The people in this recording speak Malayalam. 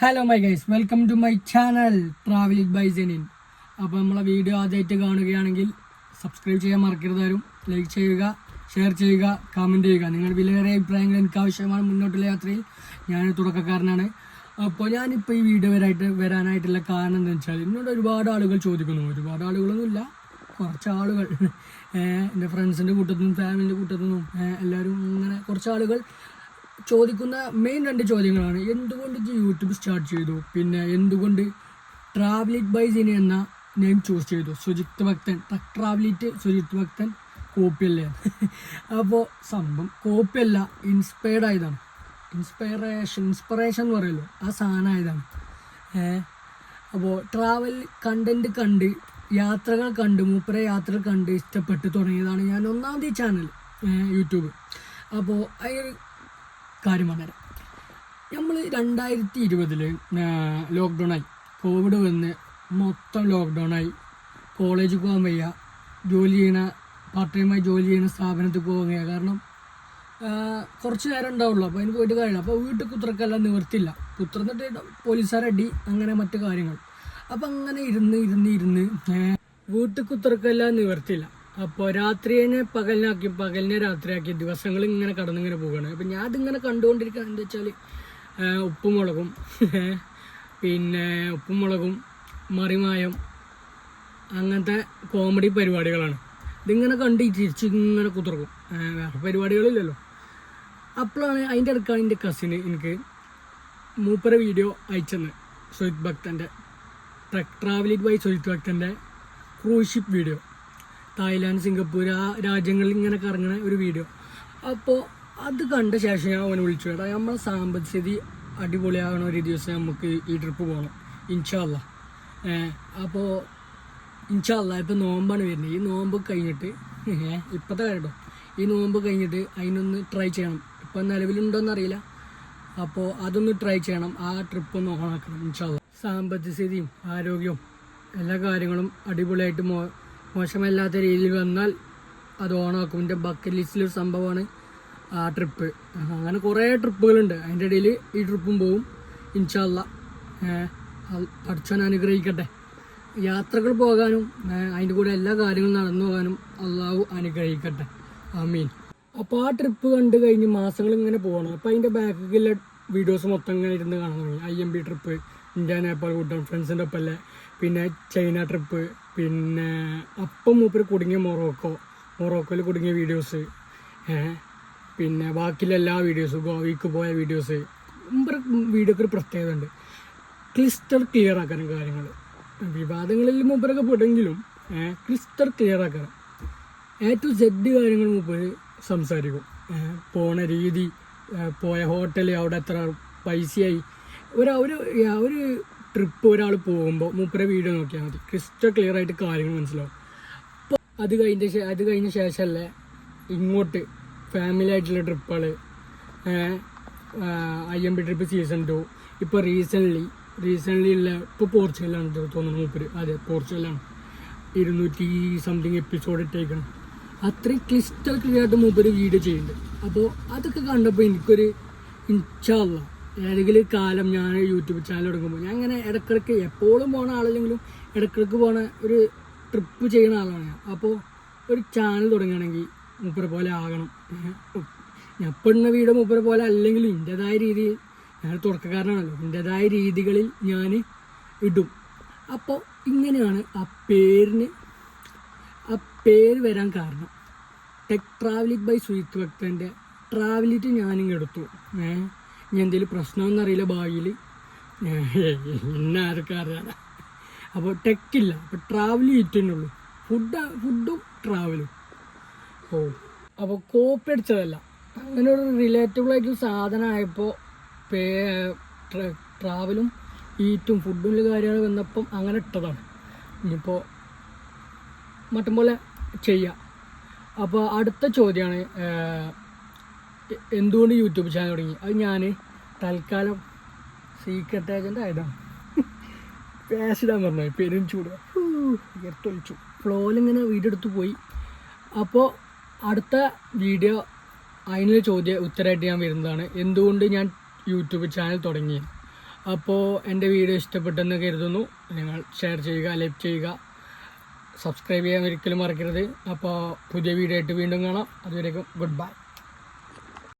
Hello my guys welcome to my channel travel by Jenin അപ്പോൾ നമ്മളെ വീഡിയോ ആദ്യമായിട്ട് കാണുകയാണെങ്കിൽ സബ്സ്ക്രൈബ് ചെയ്യാൻ മറക്കരുത് ആരും. ലൈക്ക് ചെയ്യുക ഷെയർ ചെയ്യുക കമന്റ് ചെയ്യുക. നിങ്ങളുടെ വിലയേറെ അഭിപ്രായങ്ങൾ എനിക്ക് ആവശ്യമാണ് മുന്നോട്ടുള്ള യാത്രയിൽ. ഞാൻ തുടക്കക്കാരനാണ്. അപ്പോൾ ഞാനിപ്പോൾ ഈ വീഡിയോ വരായിട്ട് വരാനായിട്ടുള്ള കാരണം എന്താണെന്ന് വെച്ചാൽ എന്നോട് ഒരുപാട് ആളുകൾ ചോദിക്കുന്നു. ഒരുപാട് ആളുകളൊന്നുമില്ല. കുറച്ച് ആളുകൾ. എന്റെ ഫ്രണ്ട്സിന്റെ കൂട്ടത്തിൽ നിന്നും ഫാമിലിന്റെ കൂട്ടത്തിൽ നിന്നും എല്ലാവരും ഇങ്ങനെ കുറച്ച് ആളുകൾ ചോദിക്കുന്ന മെയിൻ രണ്ട് ചോദ്യങ്ങളാണ്. എന്തുകൊണ്ട് യൂട്യൂബ് സ്റ്റാർട്ട് ചെയ്തു? പിന്നെ എന്തുകൊണ്ട് ട്രാവലിറ്റ് ബൈ സിനി എന്ന നെയിം ചൂസ് ചെയ്തു? സുജിത് ഭക്തൻ ട്രാവലിറ്റ് സുജിത് ഭക്തൻ കോപ്പിയല്ലേ അപ്പോൾ സംഭവം കോപ്പിയല്ല ഇൻസ്പയർഡ് ആയതാണ്. ഇൻസ്പയറേഷൻ ഇൻസ്പിറേഷൻ എന്ന് പറയുമല്ലോ ആ സാധനമായതാണ് അപ്പോൾ ട്രാവൽ കണ്ടന്റ് കണ്ട് യാത്രകൾ കണ്ട് മൂപ്പരെ യാത്ര കണ്ട് ഇഷ്ടപ്പെട്ട് തുടങ്ങിയതാണ് ഞാൻ ഒന്നാമത് ഈ ചാനൽ യൂട്യൂബ് അപ്പോൾ അതിനൊരു കാര്യം പറഞ്ഞുതരാം. നമ്മൾ രണ്ടായിരത്തി ഇരുപതിൽ ലോക്ക്ഡൗൺ ആയി. കോവിഡ് വന്ന് മൊത്തം ലോക്ക്ഡൗൺ ആയി. കോളേജിൽ പോകാൻ വയ്യ. ജോലി ചെയ്യണ പാർട്ട് ടൈമായി ജോലി ചെയ്യുന്ന സ്ഥാപനത്തിൽ പോകാൻ വയ്യ. കാരണം കുറച്ച് നേരം ഉണ്ടാവുള്ളൂ. അപ്പോൾ അതിന് പോയിട്ട് കാര്യമില്ല. അപ്പോൾ വീട്ടിൽ കുത്തിറക്കെല്ലാം നിവർത്തില്ല കുത്തിർന്നിട്ട് പോലീസുകാരടി അങ്ങനെ മറ്റു കാര്യങ്ങൾ. അപ്പം അങ്ങനെ ഇരുന്ന് ഇരുന്ന് ഇരുന്ന് വീട്ടിൽ കുത്തിറക്കെല്ലാം നിവർത്തില്ല അപ്പോൾ രാത്രിയെ പകലിനാക്കി പകലിനെ രാത്രിയാക്കി ദിവസങ്ങൾ ഇങ്ങനെ കടന്നിങ്ങനെ പോവുകയാണ് അപ്പോൾ ഞാൻ അതിങ്ങനെ കണ്ടുകൊണ്ടിരിക്കുക എന്താ വെച്ചാൽ ഉപ്പും മുളകും പിന്നെ ഉപ്പും മുളകും മറിമായം അങ്ങനത്തെ കോമഡി പരിപാടികളാണ്. ഇതിങ്ങനെ കണ്ട് ചിരിച്ച് ഇങ്ങനെ കുതിർക്കും വേറെ പരിപാടികളില്ലല്ലോ. അപ്പോഴാണ് അതിന്റെ അടുക്കാണ് എന്റെ കസിന് എനിക്ക് മൂപ്പര വീഡിയോ അയച്ചെന്ന് സുഹിത് ഭക്തന്റെ ട്രക്ക് ട്രാവലിംഗ് ബൈ സുഹിത് ഭക്തന്റെ ക്രൂഷിപ്പ് വീഡിയോ തായ്ലാൻഡ് സിംഗപ്പൂർ ആ രാജ്യങ്ങളിൽ ഇങ്ങനെ കറങ്ങുന്ന ഒരു വീഡിയോ അപ്പോൾ അത് കണ്ട ശേഷം ഞാൻ അവനെ വിളിച്ചു. കേട്ടോ നമ്മളെ സാമ്പത്തികസ്ഥിതി അടിപൊളിയാകണ ഒരു ദിവസം നമുക്ക് ഈ ട്രിപ്പ് പോകണം ഇൻഷാല്ല അപ്പോൾ ഇൻഷാല്ല ഇപ്പം നോമ്പാണ് വരുന്നത്. ഈ നോമ്പ് കഴിഞ്ഞിട്ട് ഇപ്പോഴത്തെ കേട്ടോ. ഈ നോമ്പ് കഴിഞ്ഞിട്ട് അതിനൊന്ന് ട്രൈ ചെയ്യണം. ഇപ്പം നിലവിലുണ്ടോയെന്നറിയില്ല അപ്പോൾ അതൊന്ന് ട്രൈ ചെയ്യണം. ആ ട്രിപ്പ് ഒന്ന് ഓണാക്കണം ഇൻഷാല്ല സാമ്പത്തിക സ്ഥിതിയും ആരോഗ്യവും എല്ലാ കാര്യങ്ങളും അടിപൊളിയായിട്ട് മോശമല്ലാത്ത രീതിയിൽ വന്നാൽ അത് ഓണാക്കും. എന്റെ ബക്കറ്റ് ലിസ്റ്റിലൊരു സംഭവമാണ് ആ ട്രിപ്പ് അങ്ങനെ കുറേ ട്രിപ്പുകളുണ്ട് അതിന്റെ ഇടയിൽ ഈ ട്രിപ്പും പോവും. ഇൻഷാല്ല പഠിച്ചവൻ അനുഗ്രഹിക്കട്ടെ. യാത്രകൾ പോകാനും അതിന്റെ കൂടെ എല്ലാ കാര്യങ്ങളും നടന്നു പോകാനും അള്ളാഹു അനുഗ്രഹിക്കട്ടെ. ആമീൻ. അപ്പോൾ ആ ട്രിപ്പ് കണ്ട് കഴിഞ്ഞ് മാസങ്ങൾ ഇങ്ങനെ പോകണം. അപ്പോൾ അതിന്റെ ബാക്കിലുള്ള വീഡിയോസ് മൊത്തം ഇങ്ങനെ ഇരുന്ന് കാണാൻ തുടങ്ങി. I M B trip India Nepal കൂട്ടം ഫ്രണ്ട്സിന്റെ ഒപ്പമല്ലേ പിന്നെ ചൈന ട്രിപ്പ് പിന്നെ അപ്പം മൂപ്പര് കുടുങ്ങിയ മൊറോക്കോ മൊറോക്കോയിൽ കുടുങ്ങിയ വീഡിയോസ് പിന്നെ ബാക്കിയുള്ള എല്ലാ വീഡിയോസും ഗോവയ്ക്ക് പോയ വീഡിയോസ് മുമ്പ് വീഡിയോക്ക് ഒരു പ്രത്യേകത ഉണ്ട്. ക്ലിസ്റ്റർ ക്ലിയർ ആക്കാനും കാര്യങ്ങൾ വിവാദങ്ങളിൽ മുമ്പരൊക്കെ പെടെങ്കിലും ക്ലിസ്റ്റർ ക്ലിയർ ആക്കണം. എ ടു സെഡ് കാര്യങ്ങൾ മുമ്പ് സംസാരിക്കും. പോണ രീതി പോയ ഹോട്ടൽ അവിടെ എത്ര പൈസയായി. ഒരു ഒരു ഒരു ട്രിപ്പ് ഒരാൾ പോകുമ്പോൾ മൂപ്പരെ വീഡിയോ നോക്കിയാൽ മതി. ക്രിസ്റ്റൽ ക്ലിയർ ആയിട്ട് കാര്യങ്ങൾ മനസ്സിലാവും. അപ്പോൾ അത് കഴിഞ്ഞ അത് കഴിഞ്ഞ ശേഷമല്ലേ ഇങ്ങോട്ട് ഫാമിലി ആയിട്ടുള്ള ട്രിപ്പുകൾ I M B trip season two ഇപ്പോൾ റീസെന്റ്ലി റീസെന്റ്ലി ഉള്ള ഇപ്പോൾ പോർച്ചുഗലാണ് തോന്നുന്നു മൂപ്പര്. അതെ പോർച്ചുഗലാണ് ഇരുന്നൂറ്റി സംതിങ് എപ്പിസോഡ് ഇട്ടേക്കണം. അത്രയും ക്ലിസ്റ്റൽ ക്ലിയർ ആയിട്ട് മൂപ്പര് വീഡിയോ ചെയ്യുന്നുണ്ട്. അപ്പോൾ അതൊക്കെ കണ്ടപ്പോൾ എനിക്കൊരു ഇൻഷാല്ല ഏതെങ്കിലും കാലം ഞാൻ യൂട്യൂബ് ചാനൽ തുടങ്ങുമ്പോൾ ഞാൻ അങ്ങനെ ഇടക്കിടക്ക് എപ്പോഴും പോണ ആളല്ലെങ്കിലും ഇടക്കിടക്ക് പോണ ഒരു ട്രിപ്പ് ചെയ്യുന്ന ആളാണ് ഞാൻ. അപ്പോൾ ഒരു ചാനൽ തുടങ്ങുകയാണെങ്കിൽ മൂപ്പരെ പോലെ ആകണം. ഞാൻ പെണ്ണ വീട് മൂപ്പരെ പോലെ അല്ലെങ്കിലും എന്റെതായ രീതിയിൽ ഞാൻ തുടക്കക്കാരനാണല്ലോ. എന്റെതായ രീതികളിൽ ഞാൻ ഇടും. അപ്പോൾ ഇങ്ങനെയാണ് ആ പേരിന് ആ പേര് വരാൻ കാരണം. ടെക് ട്രാവലിറ്റ് ബൈ സുഹിത് ഭക്തന്റെ ട്രാവലിറ്റ് ഞാനിങ്ങെടുത്തു. ഏഹ് ഇനി എന്തെങ്കിലും പ്രശ്നമൊന്നും അറിയില്ല ഭാവിയിൽ എന്നെ ആർക്കും അറിയാതെ അപ്പോൾ ടെക്കില്ല അപ്പോൾ ട്രാവൽ ചെയ്തിട്ടുള്ളൂ ഫുഡ് ഫുഡും ട്രാവലും ഓ അപ്പോൾ കോപ്പി അടിച്ചതല്ല. അങ്ങനെ ഒരു റിലേറ്റബിൾ ആയിട്ടൊരു സാധനമായപ്പോൾ പേ ട്രാവലും ഈറ്റും ഫുഡും കാര്യങ്ങൾ വന്നപ്പം അങ്ങനെ ഇട്ടതാണ്. ഇനിയിപ്പോൾ മറ്റം പോലെ ചെയ്യാം. അപ്പോൾ അടുത്ത ചോദ്യമാണ് എന്തുകൊണ്ട് യൂട്യൂബ് ചാനൽ തുടങ്ങി? അത് ഞാൻ തൽക്കാലം സീക്രട്ട് ഏജന്റ് ആയതാണ്. പേശിടാൻ പറഞ്ഞു. പെരും ചൂട്. എടുത്തൊഴിച്ചു ഫ്ലോയിലിങ്ങനെ വീഡിയോ എടുത്ത് പോയി. അപ്പോൾ അടുത്ത വീഡിയോ അതിന് ചോദ്യ ഉത്തരമായിട്ട് ഞാൻ വരുന്നതാണ്. എന്തുകൊണ്ട് ഞാൻ യൂട്യൂബ് ചാനൽ തുടങ്ങി? അപ്പോൾ എന്റെ വീഡിയോ ഇഷ്ടപ്പെട്ടെന്ന് കരുതുന്നു. നിങ്ങൾ ഷെയർ ചെയ്യുക ലൈക്ക് ചെയ്യുക. സബ്സ്ക്രൈബ് ചെയ്യാൻ ഒരിക്കലും മറക്കരുത്. അപ്പോൾ പുതിയ വീഡിയോ ആയിട്ട് വീണ്ടും കാണാം. അതുവരേക്കും ഗുഡ് ബൈ